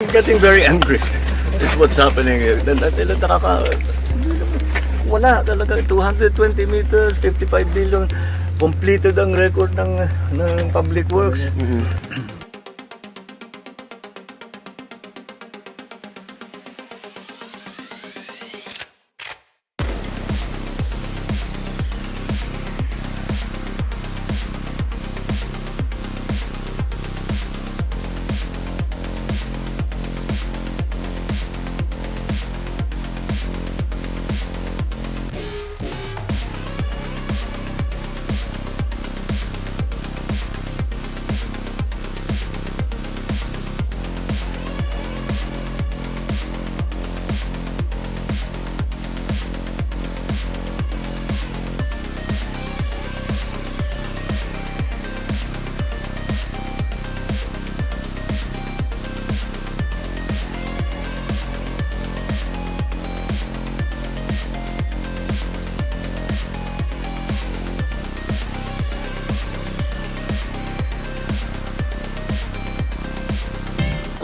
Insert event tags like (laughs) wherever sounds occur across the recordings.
I'm getting very angry. It's what's happening here. Wala talaga. 220 meters, 55 billion. Completed ang record ng, ng public works.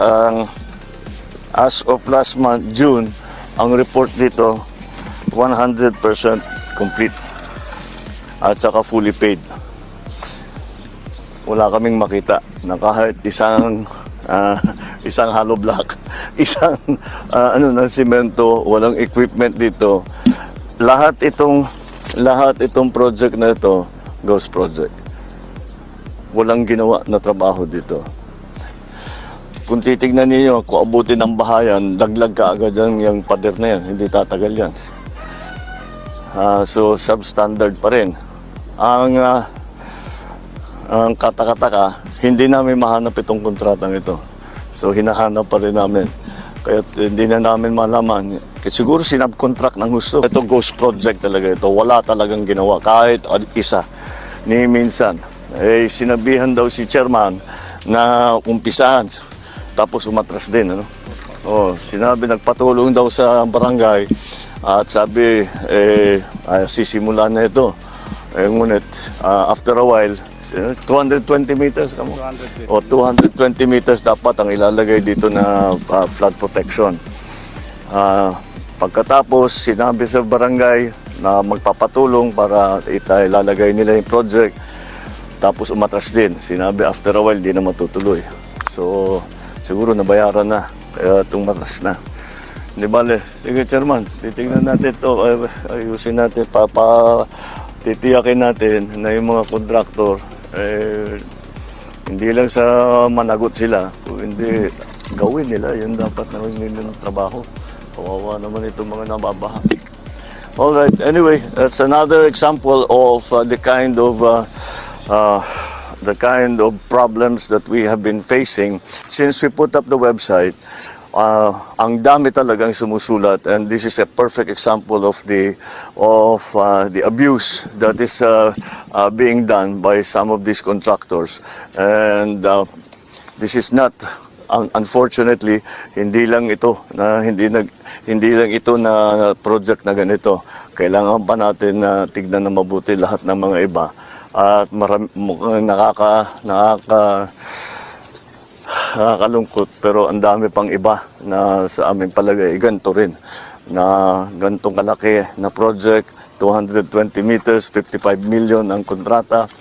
Ang as of last month, June, ang report dito 100% complete at saka fully paid. Wala kaming makita na kahit isang ah, (laughs) isang hollow block, (laughs) isang ah, ano ng simento, walang equipment dito. Lahat itong lahat itong project na ito, ghost project. Walang ginawa na trabaho dito kung titignan niyo kung abutin ng bahayan, daglag ka agad yan, yung pader na yan, hindi tatagal yan. Ah, so, substandard pa rin. Ang, ah, ang katakataka, hindi namin mahanap itong kontratang ito. So, hinahanap pa rin namin. Kaya hindi na namin malaman. Kasi siguro sinabcontract ng gusto. Ito ghost project talaga ito. Wala talagang ginawa. Kahit isa. Ni minsan. Eh, sinabihan daw si chairman na umpisahan. Tapos umatras din. Ano? Oh, sinabi, nagpatulong daw sa barangay. At sabi, eh, ah, sisimula na ito. Eh, ngunit, ah, after a while, 220 meters kamo. O 220 meters dapat ang ilalagay dito na ah, flood protection. Ah, pagkatapos, sinabi sa barangay na magpapatulong para ita ilalagay nila yung project. Tapos umatras din. Sinabi after a while, di na matutuloy. So, siguro nabayaran na. Kaya tumatas na. Di bale, sige chairman, titingnan natin ito. Ayusin natin, papa, titiyakin natin na yung mga kontraktor, eh, hindi lang sa managot sila, hindi gawin nila, yun dapat na nila ng trabaho. Kawawa naman itong mga nababaha. All right. Anyway, that's another example of uh, the kind of uh, uh, the kind of problems that we have been facing since we put up the website. Uh, ang dami talagang sumusulat. And this is a perfect example of the of uh, the abuse that is uh, uh, being done by some of these contractors. And uh, this is not un- unfortunately hindi lang ito na hindi nag hindi lang ito na project na ganito. Kailangan pa natin na tignan na mabuti lahat ng mga iba at marami, nakaka nakaka nakakalungkot. Pero ang dami pang iba na sa aming palagay ganito rin na ganitong kalaki na project 220 meters 55 million ang kontrata.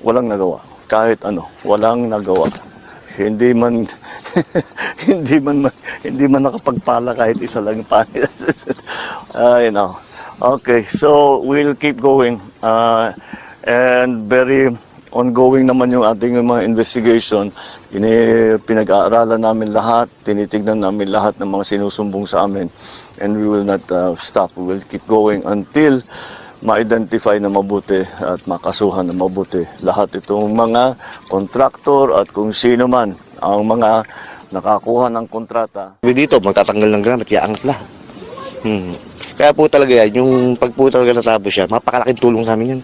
Walang nagawa. Kahit ano walang nagawa. Hindi man (laughs) hindi man hindi man nakapagpala kahit isa lang pa. (laughs) I know okay so we'll keep going. Uh, and very ongoing naman yung ating mga investigation. Ini pinag-aaralan namin lahat, tinitignan namin lahat ng mga sinusumbong sa amin. And we will not uh, stop. We will keep going until ma-identify na mabuti at makasuhan na mabuti lahat itong mga kontraktor at kung sino man ang mga nakakuha ng kontrata. Dito, magtatanggal ng gamit, iaangat lahat. Hmm. Kaya po talaga yan, yung pag po talaga natapos siya, mapakalaking tulong sa amin yan.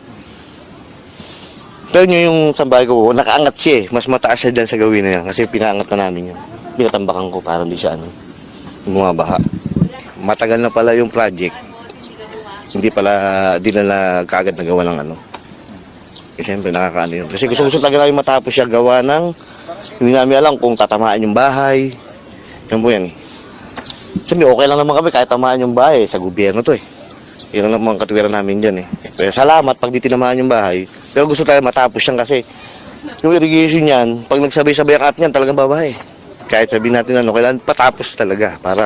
Pero nyo yung sa bahay ko, nakaangat siya eh. Mas mataas siya dyan sa gawin na yan. Kasi pinaangat na namin yun. Pinatambakan ko para hindi siya ano, bumabaha. Matagal na pala yung project. Hindi pala, di na kaagad nagawa ng ano. Kasi siyempre nakakaano yun. Kasi gusto gusto talaga namin matapos siya gawa ng, hindi namin alam kung tatamaan yung bahay, Yan po yan eh. Sabi, okay lang naman kami kahit tamaan yung bahay. Sa gobyerno to eh. Yun ang naman katuwiran namin dyan eh. Pero salamat pag di tinamaan yung bahay. Pero gusto tayo matapos yan kasi yung irrigation yan, pag nagsabay-sabay ang at niyan, talagang babae. Kahit sabihin natin ano, kailangan patapos talaga para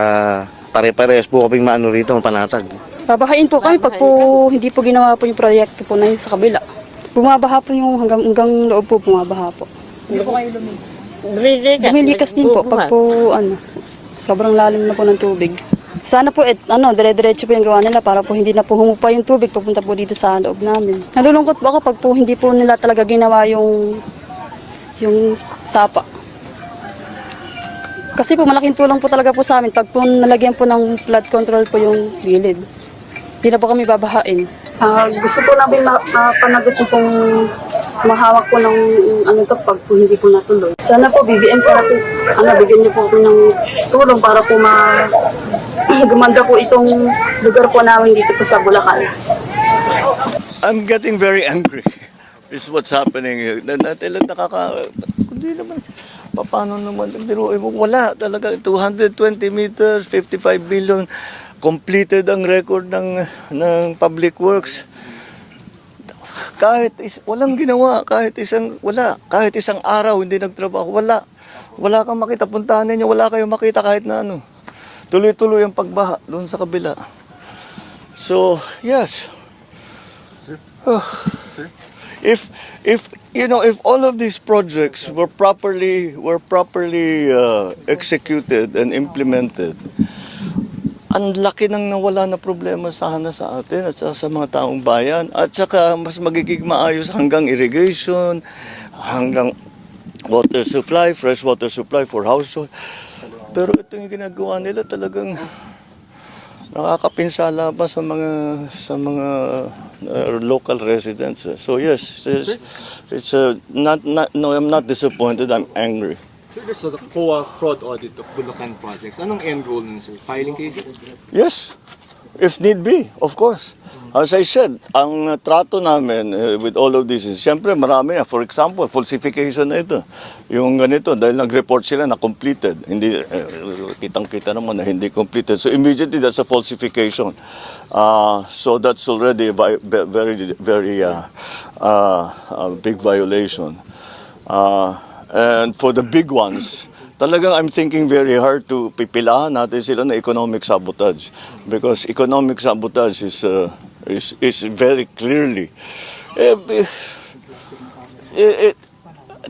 pare-parehas po kaming maano rito, mapanatag. Babahain po kami pag po hindi po ginawa po yung proyekto po na yun sa kabila. Bumabaha po yung hanggang, hanggang loob po bumabaha po. Lumilikas. Dumilikas din po pag po ano, sobrang lalim na po ng tubig. Sana po et, ano, dire-diretso po yung gawa nila para po hindi na po humupa yung tubig papunta po dito sa loob namin. Nalulungkot po ako pag po hindi po nila talaga ginawa yung yung sapa. Kasi po malaking tulong po talaga po sa amin pag po nalagyan po ng flood control po yung gilid. Hindi na po kami babahain. Ah, gusto po namin ma- mapanagot po kung mahawak po ng ano to pag po hindi po natuloy. Sana po BBM, sana po ano, bigyan niyo po ako ng tulong para po ma gumanda po itong lugar po namin dito po sa Bulacan. I'm getting very angry. This is what's happening here. Na, nakaka... Kundi naman, paano naman, biruin mo, wala talaga. 220 meters, 55 billion. Completed ang record ng, ng public works. Kahit is, walang ginawa, kahit isang, wala, kahit isang araw hindi nagtrabaho, wala. Wala kang makita, puntahan ninyo, wala kayong makita kahit na ano. Tuloy-tuloy ang pagbaha doon sa kabila. So, yes. if if you know if all of these projects were properly were properly uh, executed and implemented ang laki nang nawala na problema sana sa atin at sa, sa mga taong bayan. At saka mas magiging maayos hanggang irrigation hanggang water supply fresh water supply for household pero ito yung ginagawa nila talagang nakakapinsala pa sa mga sa mga uh, local residents. So yes, it's, it's uh, not, not no I'm not disappointed. I'm angry. Sir, there's a COA fraud audit of Bulacan projects. Anong end goal nun, sir? Filing cases? Yes, if need be, of course. As I said, ang trato namin uh, with all of this is, siyempre marami na. For example, falsification na ito. Yung ganito, dahil nag-report sila na completed. Hindi, uh, kitang-kita naman na hindi completed. So immediately, that's a falsification. Uh, so that's already a very, very uh, uh, uh, big violation. Uh, and for the big ones, talagang I'm thinking very hard to pipilahan natin sila na economic sabotage. Because economic sabotage is, uh, is, is very clearly, eh, eh, eh,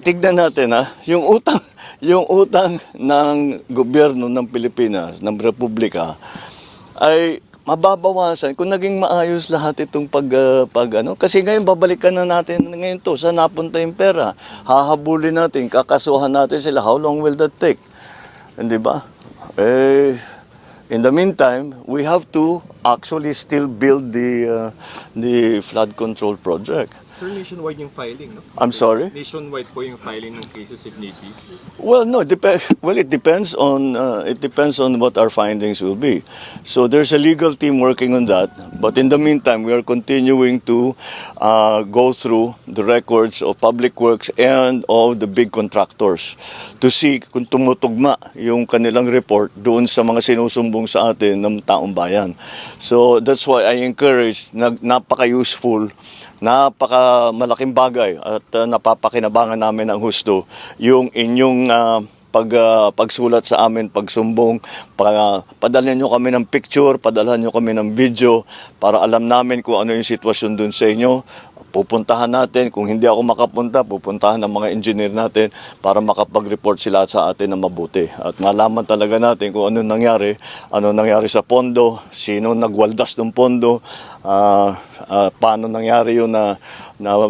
tignan natin ha, yung utang, (laughs) yung utang ng gobyerno ng Pilipinas, ng Republika, ay mababawasan kung naging maayos lahat itong pag, ah, pag ano. Kasi ngayon babalikan na natin ngayon to, saan napunta yung pera? Hahabulin natin, kakasuhan natin sila. How long will that take? Hindi ba? Eh, in the meantime, we have to actually still build the, uh, the flood control project. Sir, nationwide yung filing, no? I'm sorry? Nationwide po yung filing ng cases if need be. Well, no, it dep- well, it depends on uh, it depends on what our findings will be. So there's a legal team working on that. But in the meantime, we are continuing to uh, go through the records of public works and of the big contractors to see kung tumutugma yung kanilang report doon sa mga sinusumbong sa atin ng taong bayan. So that's why I encourage, napaka-useful napaka malaking bagay at uh, napapakinabangan namin ng husto yung inyong uh, pag uh, pagsulat sa amin, pagsumbong, para padalhan nyo kami ng picture, padalhan nyo kami ng video para alam namin kung ano yung sitwasyon dun sa inyo. Pupuntahan natin, kung hindi ako makapunta, pupuntahan ng mga engineer natin para makapag-report sila sa atin na mabuti. At malaman talaga natin kung ano nangyari, ano nangyari sa pondo, sino nagwaldas ng pondo, ah, ah, paano nangyari yun na, na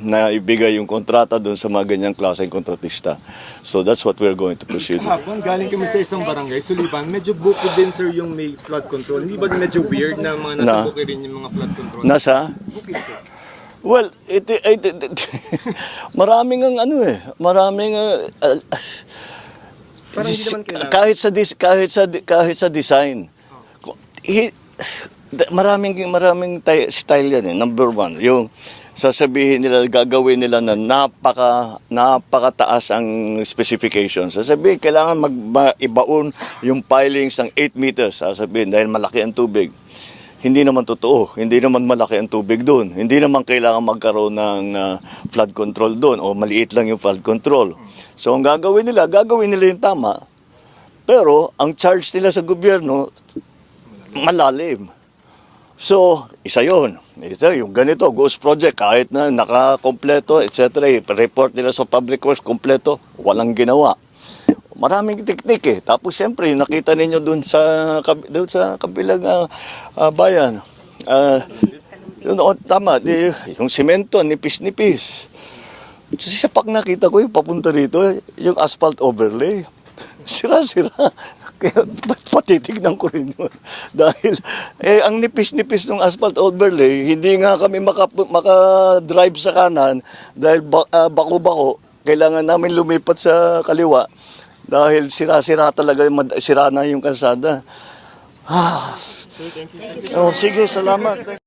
na ibigay yung kontrata doon sa mga ganyang klaseng kontratista. So that's what we're going to proceed with. Galing kami sa isang barangay, Suliban. Medyo bukid din, sir, yung may flood control. Hindi ba medyo weird na mga nasa Na? rin yung mga flood control? Nasa? Bukid, sir. Well, it, it, it, it- maraming ang ano eh, maraming uh, uh, Parang hindi naman kailangan. kahit sa dis, kahit sa kahit sa design. Hi- da- maraming maraming ty- style yan eh. Number one, yung sasabihin nila, gagawin nila na napaka, napakataas ang specifications. Sasabihin, kailangan mag-ibaon yung pilings ng 8 meters. Sasabihin, dahil malaki ang tubig. Hindi naman totoo. Hindi naman malaki ang tubig doon. Hindi naman kailangan magkaroon ng ah, flood control doon o maliit lang yung flood control. So ang gagawin nila, gagawin nila yung tama. Pero ang charge nila sa gobyerno, malalim. So, isa yon. Ito, yung ganito, ghost project, kahit na nakakompleto, etc. report nila sa public works, kompleto, walang ginawa. Maraming teknik eh. Tapos siyempre, nakita ninyo dun sa, dun sa kabilang ah, bayan. Ah, yun, oh, tama, di, yung simento, nipis-nipis. Sa pag nakita ko yung papunta rito, yung asphalt overlay. (laughs) Sira-sira. (laughs) Kaya patitignan ko rin yun. (laughs) Dahil eh, ang nipis-nipis ng asphalt overlay, hindi nga kami maka, maka-drive sa kanan dahil ba, ah, bako-bako. Kailangan namin lumipat sa kaliwa dahil sira-sira talaga, sira na yung kalsada. Ah. Oh, sige, salamat.